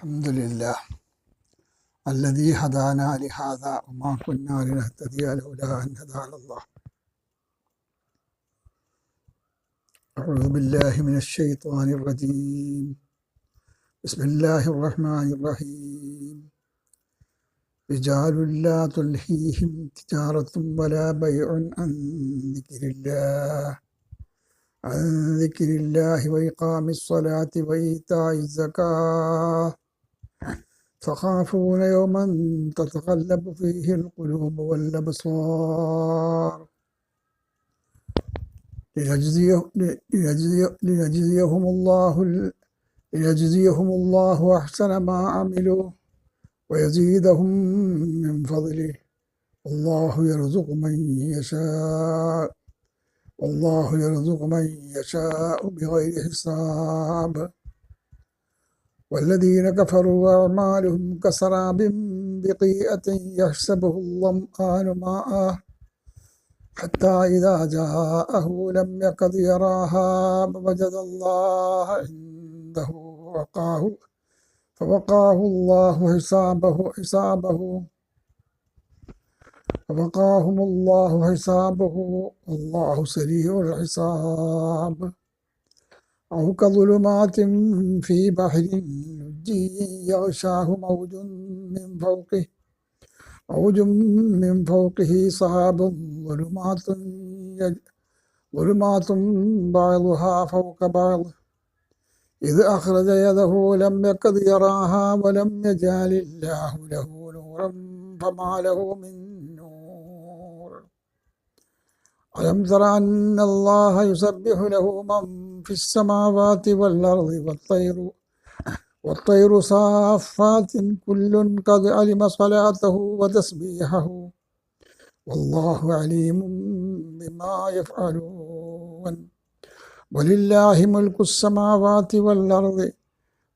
الحمد لله الذي هدانا لهذا وما كنا لنهتدي لولا أن هدانا الله. أعوذ بالله من الشيطان الرجيم. بسم الله الرحمن الرحيم. رجال لا تلهيهم تجارة ولا بيع عن ذكر الله. عن ذكر الله وإقام الصلاة وإيتاء الزكاة. تخافون يوما تتقلب فيه القلوب والأبصار. ليجزي ليجزي ليجزيهم الله ليجزيهم الله أحسن ما عملوا ويزيدهم من فضله. الله يرزق من يشاء. والله يرزق من يشاء بغير حساب. والذين كفروا أعمالهم كسراب بقيئة يحسبه الظمآن ماء حتى إذا جاءه لم يكد يراها وجد الله عنده وقاه فوقاه الله حسابه حسابه فوقاهم الله حسابه. والله سريع الحساب. أو كظلمات في بحر لجي يغشاه موج من فوقه موج من فوقه صحاب ظلمات ظلمات بعضها فوق بعض. إذ أخرج يده لم يكد يراها ولم يجعل الله له نورا فما له من نور. ألم تر أن الله يسبح له من في السماوات والأرض والطير والطير صافات كل قد علم صلاته وتسبيحه. والله عليم بما يفعلون. ولله ملك السماوات والأرض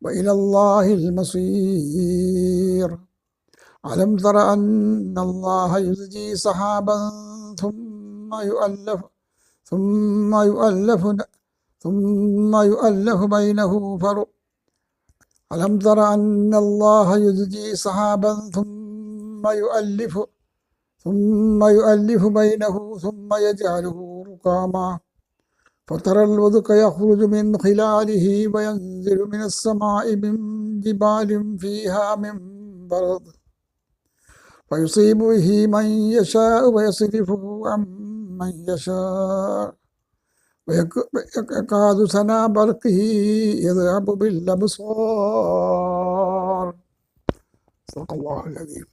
وإلى الله المصير. ألم تر أن الله يزجي سحابا ثم يؤلف ثم يؤلف ثم يؤلف بينه فرق ألم تر أن الله يزجي سحابا ثم يؤلف ثم يؤلف بينه ثم يجعله ركاما فترى الودق يخرج من خلاله وينزل من السماء من جبال فيها من برد. فيصيب به من يشاء ويصرفه عن من يشاء. ويكاد سنا برقه يذهب بالأبصار صدق الله العظيم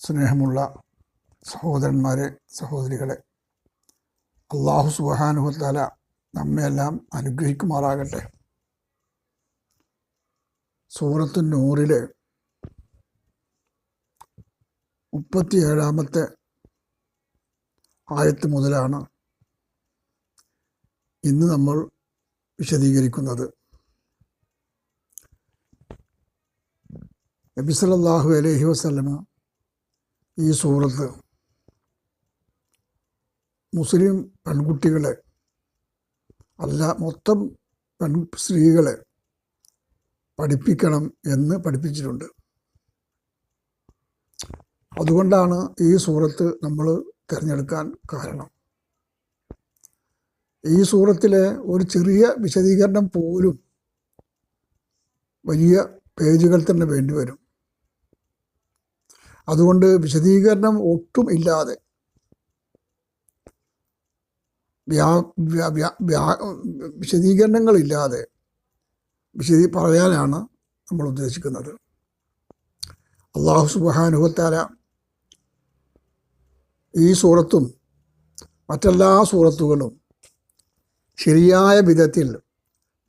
സ്നേഹമുള്ള സഹോദരന്മാരെ സഹോദരികളെ അള്ളാഹു സുബാനുഹത്താല നമ്മയെല്ലാം അനുഗ്രഹിക്കുമാറാകട്ടെ സൂറത്തു നൂറിലെ മുപ്പത്തിയേഴാമത്തെ ആയത്ത് മുതലാണ് ഇന്ന് നമ്മൾ വിശദീകരിക്കുന്നത്. നബി അലഹി വസല്ലമ ഈ സൂറത്ത് മുസ്ലിം പെൺകുട്ടികളെ അല്ല മൊത്തം പെൺ സ്ത്രീകളെ പഠിപ്പിക്കണം എന്ന് പഠിപ്പിച്ചിട്ടുണ്ട്. അതുകൊണ്ടാണ് ഈ സൂറത്ത് നമ്മൾ തിരഞ്ഞെടുക്കാൻ കാരണം. ഈ സൂറത്തിലെ ഒരു ചെറിയ വിശദീകരണം പോലും വലിയ പേജുകൾ തന്നെ വേണ്ടി വരും. അതുകൊണ്ട് വിശദീകരണം ഒട്ടും ഇല്ലാതെ വ്യാ വ്യാ വിശദീകരണങ്ങളില്ലാതെ വിശദീ പറയാനാണ് നമ്മൾ ഉദ്ദേശിക്കുന്നത്. അള്ളാഹു സുബാനുഭത്താല ഈ സൂറത്തും മറ്റെല്ലാ സൂറത്തുകളും ശരിയായ വിധത്തിൽ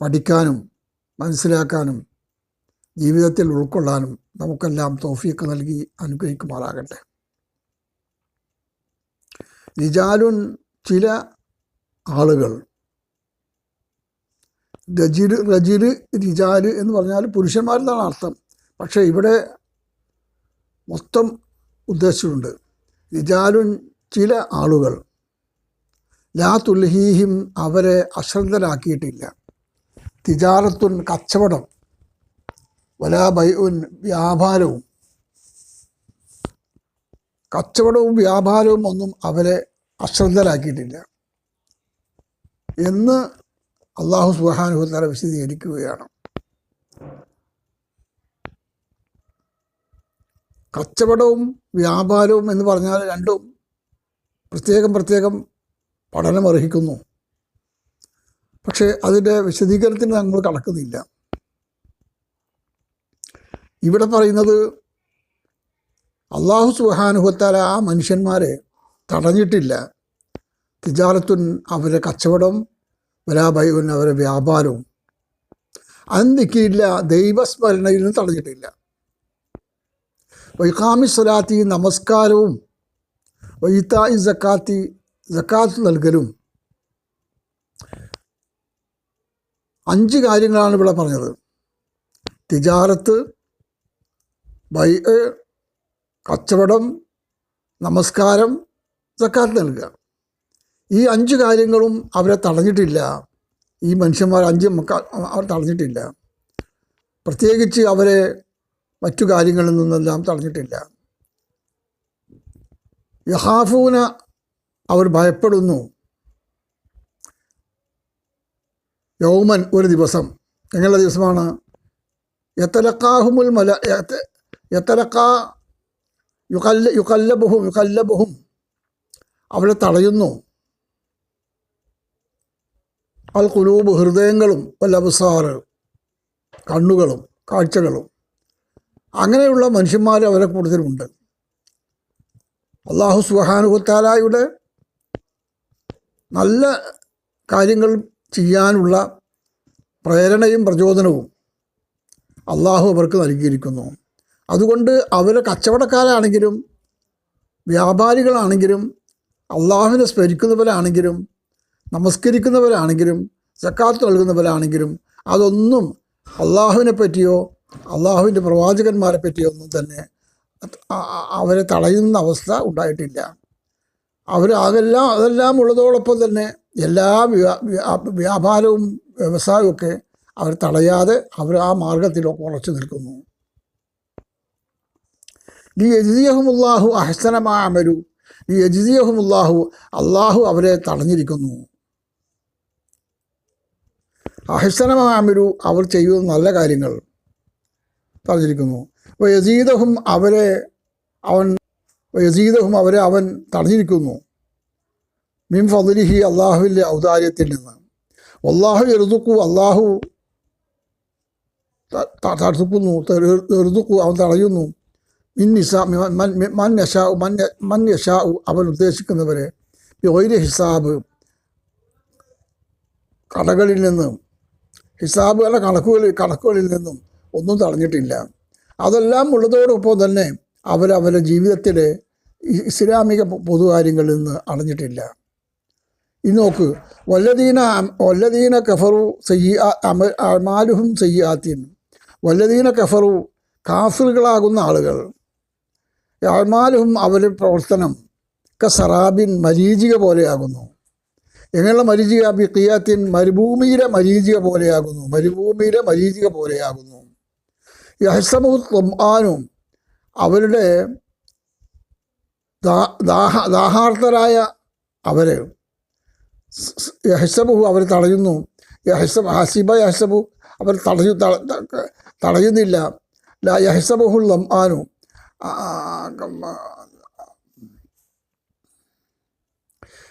പഠിക്കാനും മനസ്സിലാക്കാനും ജീവിതത്തിൽ ഉൾക്കൊള്ളാനും നമുക്കെല്ലാം തോഫീക്ക് നൽകി അനുഗ്രഹിക്കുമാറാകട്ടെ. റിജാലുൻ ചില ആളുകൾ രജിര് റജിര് റിജാൽ എന്ന് പറഞ്ഞാൽ പുരുഷന്മാരെന്നാണ് അർത്ഥം. പക്ഷേ ഇവിടെ മൊത്തം ഉദ്ദേശിച്ചിട്ടുണ്ട്. റിജാലുൻ ചില ആളുകൾ. ലാ തുൽഹീഹിം അവരെ അശ്രദ്ധരാക്കിയിട്ടില്ല. തിജാറത്തുൻ കച്ചവടം. വലാ ബൈഉൻ വ്യാപാരവും. കച്ചവടവും വ്യാപാരവും ഒന്നും അവരെ അശ്രദ്ധരാക്കിയിട്ടില്ല. എന്ന് അള്ളാഹു സുഹാനുഭവത്തല വിശദീകരിക്കുകയാണ്. കച്ചവടവും വ്യാപാരവും എന്ന് പറഞ്ഞാൽ രണ്ടും പ്രത്യേകം പ്രത്യേകം പഠനമർഹിക്കുന്നു. പക്ഷേ അതിന്റെ വിശദീകരണത്തിന് നമ്മൾ കടക്കുന്നില്ല. ഇവിടെ പറയുന്നത് അള്ളാഹു സുഹാനുഭവത്താൽ ആ മനുഷ്യന്മാരെ തടഞ്ഞിട്ടില്ല. തിജാറത്തുൻ അവരെ കച്ചവടം വരാബൈവൻ അവരെ വ്യാപാരവും. അന്തിക്കില്ല ദൈവസ്മരണയിൽ നിന്ന് തടഞ്ഞിട്ടില്ല. വൈകാമി സ്വലാത്തി നമസ്കാരവും വൈത്തായി ജക്കാത്തി ജക്കാത്ത് നൽകലും. അഞ്ച് കാര്യങ്ങളാണ് ഇവിടെ പറഞ്ഞത്. തിജാറത്ത് ബൈ കച്ചവടം നമസ്കാരം സക്കാത്ത് നൽകുക. ഈ അഞ്ച് കാര്യങ്ങളും അവരെ തടഞ്ഞിട്ടില്ല. ഈ മനുഷ്യന്മാർ അഞ്ച് അവർ തടഞ്ഞിട്ടില്ല. പ്രത്യേകിച്ച് അവരെ മറ്റു കാര്യങ്ങളിൽ നിന്നെല്ലാം തടഞ്ഞിട്ടില്ല. യഹാഫൂന അവർ ഭയപ്പെടുന്നു. യൗമൻ ഒരു ദിവസം. എങ്ങനെയുള്ള ദിവസമാണ്? യത്തലക്കാഹുമുൽ മല എത്തലക്കാ യുക്കല്ല യുക്കല്ലബുഹും യുക്കല്ലബുഹും അവരെ തടയുന്നു. അൽ കുലൂബ് ഹൃദയങ്ങളും വല്ലബസാറ് കണ്ണുകളും കാഴ്ചകളും. അങ്ങനെയുള്ള മനുഷ്യന്മാർ അവരെ കൂടുതലുണ്ട് അള്ളാഹു സുഹാനുഹത്താലായുടെ നല്ല കാര്യങ്ങൾ ചെയ്യാനുള്ള പ്രേരണയും പ്രചോദനവും അള്ളാഹു അവർക്ക് നൽകിയിരിക്കുന്നു. അതുകൊണ്ട് അവരെ കച്ചവടക്കാരാണെങ്കിലും വ്യാപാരികളാണെങ്കിലും അള്ളാഹുവിനെ സ്മരിക്കുന്നവരാണെങ്കിലും നമസ്കരിക്കുന്നവരാണെങ്കിലും സക്കാത്ത് നൽകുന്നവരാണെങ്കിലും അതൊന്നും അള്ളാഹുവിനെ പറ്റിയോ അള്ളാഹുവിന്റെ പ്രവാചകന്മാരെ പറ്റിയൊന്നും തന്നെ അവരെ തടയുന്ന അവസ്ഥ ഉണ്ടായിട്ടില്ല. അവർ അതെല്ലാം ഉള്ളതോടൊപ്പം തന്നെ എല്ലാ വ്യാപാരവും വ്യവസായവും ഒക്കെ അവർ തടയാതെ അവർ ആ മാർഗത്തിലൊക്കെ ഉറച്ചു നിൽക്കുന്നു. ലി യജിയഹുമുല്ലാഹു അഹസനമാമരു ലി യജിയഹുമുല്ലാഹു അള്ളാഹു അവരെ തടഞ്ഞിരിക്കുന്നു. അഹസനമാമരു അവർ ചെയ്യുന്ന നല്ല കാര്യങ്ങൾ. പറഞ്ഞിരിക്കുന്നു അപ്പോൾ യസീദഹും അവരെ അവൻ യസീദഹും അവരെ അവൻ തടഞ്ഞിരിക്കുന്നു. മിൻ ഫضലിഹി അള്ളാഹുവിന്റെ ഔദാര്യത്തിൽ നിന്ന്. അള്ളാഹു എറുതുക്കു അള്ളാഹു തടുക്കുന്നു എറുതുക്കു അവൻ തടയുന്നു. മിൻ നിസാ മൻ യഷാഉ മൻ മൻ യഷാഉ അവൻ ഉദ്ദേശിക്കുന്നവരെ ഒയിര് ഹിസാബ് കടകളിൽ നിന്നും ഹിസാബുകളുടെ കണക്കുകളിൽ കണക്കുകളിൽ നിന്നും ഒന്നും തടഞ്ഞിട്ടില്ല. അതെല്ലാം ഉള്ളതോടൊപ്പം തന്നെ അവരവരുടെ ജീവിതത്തിൽ ഇസ്ലാമിക പൊതുകാര്യങ്ങളിൽ നിന്ന് അടഞ്ഞിട്ടില്ല. ഇനി നോക്ക് വല്ലദീന വല്ലദീന കഫറു സയ്യ അമാലുഹും സയ്യാത്തിൻ വല്ലദീന കഫറു കാഫിറുകളാകുന്ന ആളുകൾ. അമാലുഹും അവരുടെ പ്രവർത്തനം കസറാബിൻ മരീചിക പോലെയാകുന്നു. എങ്ങനെയുള്ള മരീചിക? ബിക്കിയാത്തിൻ മരുഭൂമിയിലെ മരീചിക പോലെയാകുന്നു. മരുഭൂമിയിലെ മരീചിക പോലെയാകുന്നു. യഹസമു തൊമ്മാനും അവരുടെ ദാഹ ദാഹാർത്ഥരായ അവരെ. യഹസബു അവർ തടയുന്നു. യഹസബ് ഹസീബ യഹസബു അവർ തടയു തടയുന്നില്ല. ല യഹസബുഹുൽ യഹസബുള്ളം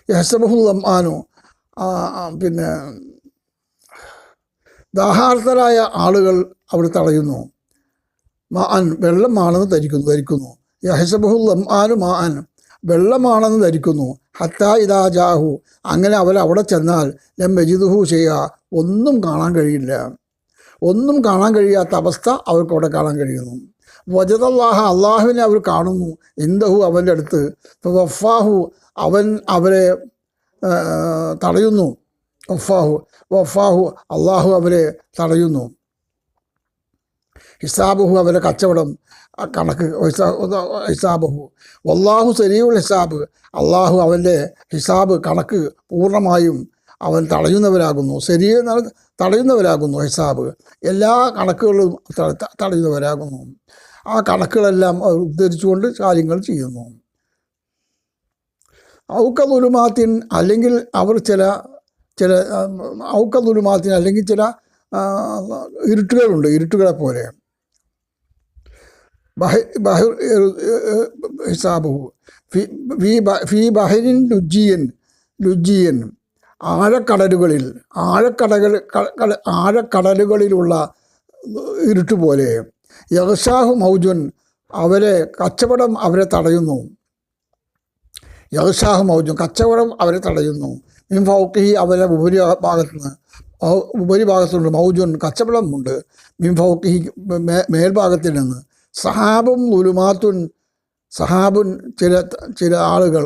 യഹസബുഹുൽ ലംആനു പിന്നെ ദാഹാർത്ഥരായ ആളുകൾ അവർ തടയുന്നു. മാൻ വെള്ളമാണെന്ന് ധരിക്കുന്നു ധരിക്കുന്നു. യഹസബുഹുല്ലം ആനു മാ മാൻ വെള്ളമാണെന്ന് ധരിക്കുന്നു. ഹത്താ ഇതാ ജാഹു. അങ്ങനെ അവൻ അവിടെ ചെന്നാൽ ലം മജിദുഹു ചെയ്യുക ഒന്നും കാണാൻ കഴിയില്ല. ഒന്നും കാണാൻ കഴിയാത്ത അവസ്ഥ അവർക്ക് അവിടെ കാണാൻ കഴിയുന്നു. വജതല്ലാഹ അള്ളാഹുവിനെ അവർ കാണുന്നു. എന്തഹു അവന്റെ അടുത്ത്. വഫാഹു അവൻ അവരെ തടയുന്നു. വഫാഹു വഫാഹു അള്ളാഹു അവരെ തടയുന്നു. ഹിസാബുഹു അവരെ കച്ചവടം കണക്ക് ഹിസാബുഹു. വല്ലാഹു സരീഉൽ ഹിസാബ്. അള്ളാഹു അവന്റെ ഹിസാബ് കണക്ക് പൂർണമായും അവൻ തടയുന്നവരാകുന്നു. ശരീ തടയുന്നവരാകുന്നു ഹിസാബ്. എല്ലാ കണക്കുകളും തടയുന്നവരാകുന്നു. ആ കണക്കുകളെല്ലാം അവർ ഉദ്ധരിച്ചുകൊണ്ട് കാര്യങ്ങൾ ചെയ്യുന്നു. ഔക്കതുലുമാത്തിൻ അല്ലെങ്കിൽ അവർ ചില ചില ഔക്കതുലുമാത്തിൻ അല്ലെങ്കിൽ ചില ഇരുട്ടുകളുണ്ട് ഇരുട്ടുകളെ പോലെ ഹിസാബുഹു ഫി- ബഹരിൻ ലുജിയൻ ലുജിയൻ ആഴക്കടലുകളിൽ ആഴക്കടകൾ ആഴക്കടലുകളിലുള്ള ഇരുട്ട് പോലെ. മൗജുൻ അവരെ കച്ചവടം അവരെ തടയുന്നു. യഹ്ഷാഹു മൗജുൻ കച്ചവടം അവരെ തടയുന്നു. മിൻ ഫൗക്കി അവരെ ഉപരി ഭാഗത്ത് നിന്ന് ഉപരിഭാഗത്തുണ്ട് മൗജുൻ കച്ചവടമുണ്ട് മിൻ ഫൗക്കി മേൽഭാഗത്തിൽ നിന്ന്. സഹാബും ഉലുമാത്തുൻ സഹാബുൻ ചില ചില ആളുകൾ.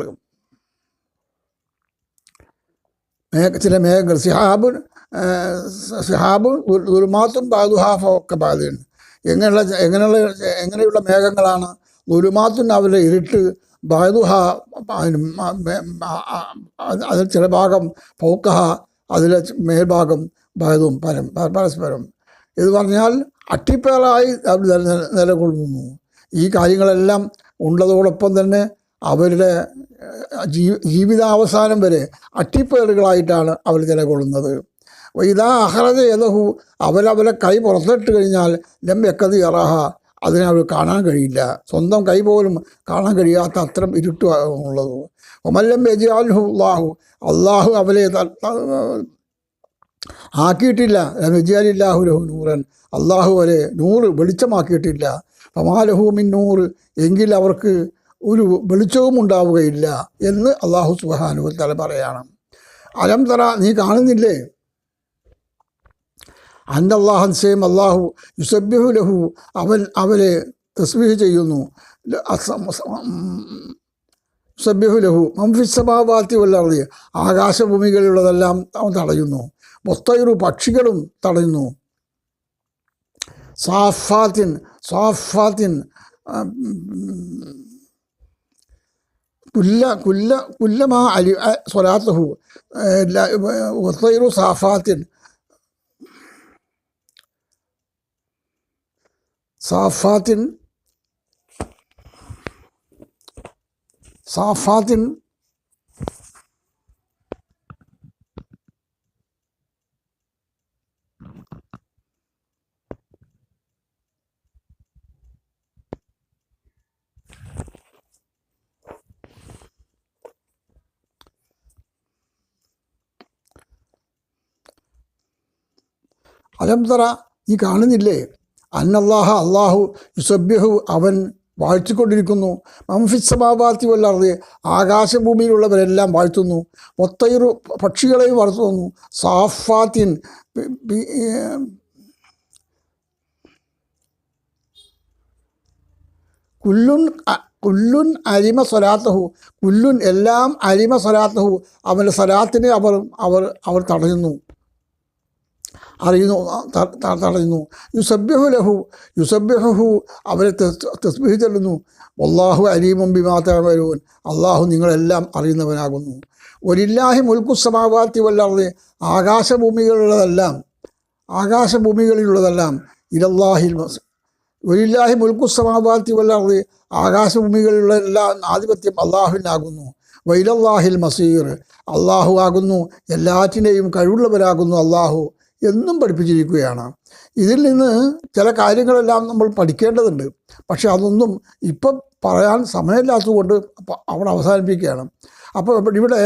മേഘ ചില മേഘങ്ങൾ. സിഹാബുൻ സിഹാബും ദുരുമാത്തും ദുരുമാത്തും ബാദുഹാഫൊക്കെ ബാധയുണ്ട് എങ്ങനെയുള്ള എങ്ങനെയുള്ള എങ്ങനെയുള്ള മേഘങ്ങളാണ് ദുരുമാത്തും അവരുടെ ഇരുട്ട് ബാദുഹ അതിൽ ചില ഭാഗം ഫൗക്കഹ അതിലെ മേൽഭാഗം ബാദും പരം പരസ്പരം. ഇത് പറഞ്ഞാൽ അട്ടിപ്പേറായി നിലകൊള്ളുന്നു. ഈ കാര്യങ്ങളെല്ലാം ഉള്ളതോടൊപ്പം തന്നെ അവരുടെ ജീ ജീവിതാവസാനം വരെ അട്ടിപ്പേറുകളായിട്ടാണ് അവർ നിലകൊള്ളുന്നത്. ഇതാ അഹ്റജ യഥഹു അവരവരെ കൈ പുറത്തിട്ട് കഴിഞ്ഞാൽ ലം എക്കത് ഇറഹ അതിനെ അവർ കാണാൻ കഴിയില്ല. സ്വന്തം കൈ പോലും കാണാൻ കഴിയാത്ത അത്രം ഇരുട്ടുള്ളത് ഒമല്ലം ബെജിയാൽഹു അള്ളാഹു അള്ളാഹു അവരെ ആക്കിയിട്ടില്ല. ബെജിയാലില്ലാഹു ലഹു നൂറൻ. അള്ളാഹു വരെ നൂറ് വെളിച്ചമാക്കിയിട്ടില്ല. പമാലഹൂമിൻ നൂറ്. എങ്കിൽ അവർക്ക് ഒരു വെളിച്ചവും ഉണ്ടാവുകയില്ല എന്ന് അള്ളാഹു സുബാനു തല പറയാണ്. അലം തറ നീ കാണുന്നില്ലേ? അന്നല്ലാഹൻ സേം അള്ളാഹു യുസബ്യഹു ലഹു. അവൻ അവരെ തസ്ബീഹ് ചെയ്യുന്നു. സബ്യഹു ലഹു. മംഫിസമാവാത്തി വല്ലറിയ ആകാശഭൂമികളിലുള്ളതെല്ലാം അവൻ തടയുന്നു. മൊത്തയിറു പക്ഷികളും തടയുന്നു സാഫാത്തിൻ സാഫാത്തിൻ ആ, ഉം, കുല്ല കുല്ല കുല്ലമാ അലി അ- സ്വലാത്തുഹു ഏ, ല- ഒത്തയിറു സാഫാത്തിൻ. സാഫാത്തിൻ സാഫാത്തിൻ അലംതറ നീ കാണുന്നില്ലേ? അന്നല്ലാഹ അള്ളാഹു യുസബ്യഹു അവൻ വാഴ്ത്തിക്കൊണ്ടിരിക്കുന്നു. മംഫിസമാവാത്തി വല്ലാതെ ആകാശഭൂമിയിലുള്ളവരെല്ലാം വാഴ്ത്തുന്നു. ഒത്തയിറു പക്ഷികളെയും വളർത്തുന്നു. സാഫാത്തിൻ കുല്ലുൻ കുല്ലുൻ അരിമ സ്വലാത്തഹു. കുല്ലുൻ എല്ലാം അരിമ സ്വലാത്തഹു. അവന്റെ സ്വലാത്തിനെ അവർ അവർ അവർ തടയുന്നു. അറിയുന്നു തടയുന്നു. യുസബ്യഹു ലഹു യുസബ്യഹു അവരെ തസ്ബീഹ് ചെല്ലുന്നു. അള്ളാഹു അലീമും ബിമാത്തവരൂൻ അള്ളാഹു നിങ്ങളെല്ലാം അറിയുന്നവനാകുന്നു. ഒരില്ലാഹി മുൽക്കു സമാവാത്തി വല്ലാതെ ആകാശഭൂമികളിലുള്ളതെല്ലാം ആകാശഭൂമികളിലുള്ളതെല്ലാം ഇലല്ലാഹിൽ ഒരില്ലാഹി മുൽക്കു സമാവാത്തി വല്ലാതെ ആകാശഭൂമികളിലുള്ള എല്ലാ ആധിപത്യം അള്ളാഹുവിനാകുന്നു വൈലല്ലാഹിൽ മസീർ അള്ളാഹു ആകുന്നു എല്ലാറ്റിനെയും കഴിവുള്ളവരാകുന്നു അള്ളാഹു എന്നും പഠിപ്പിച്ചിരിക്കുകയാണ്. ഇതിൽ നിന്ന് ചില കാര്യങ്ങളെല്ലാം നമ്മൾ പഠിക്കേണ്ടതുണ്ട്. പക്ഷേ അതൊന്നും ഇപ്പം പറയാൻ സമയമില്ലാത്തതുകൊണ്ട് അവിടെ അവസാനിപ്പിക്കുകയാണ്. അപ്പോൾ ഇവിടെ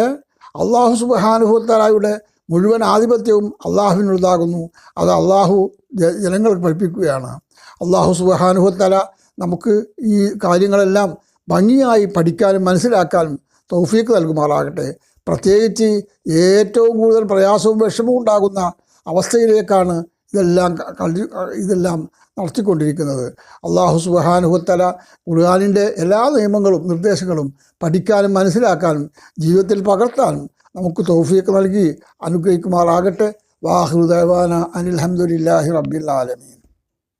അള്ളാഹു സുബാനുഭവത്താലായുടെ മുഴുവൻ ആധിപത്യവും അള്ളാഹുവിനുള്ളതാകുന്നു അത് അള്ളാഹു ജനങ്ങൾക്ക് പഠിപ്പിക്കുകയാണ്. അള്ളാഹു സുബാനുഭവത്തല നമുക്ക് ഈ കാര്യങ്ങളെല്ലാം ഭംഗിയായി പഠിക്കാനും മനസ്സിലാക്കാനും തൗഫീക്ക് നൽകുമാറാകട്ടെ. പ്രത്യേകിച്ച് ഏറ്റവും കൂടുതൽ പ്രയാസവും വിഷമവും ഉണ്ടാകുന്ന അവസ്ഥയിലേക്കാണ് ഇതെല്ലാം ഇതെല്ലാം നടത്തിക്കൊണ്ടിരിക്കുന്നത്. അള്ളാഹു സുബാനുഹത്തല ഖുർആാനിന്റെ എല്ലാ നിയമങ്ങളും നിർദ്ദേശങ്ങളും പഠിക്കാനും മനസ്സിലാക്കാനും ജീവിതത്തിൽ പകർത്താനും നമുക്ക് തൗഫീക്ക് നൽകി അനുഗ്രഹിക്കുമാറാകട്ടെ. വാഹൃദാന അനിൽഹമുല്ലാഹി റബ്ബിൽ ആലമീൻ.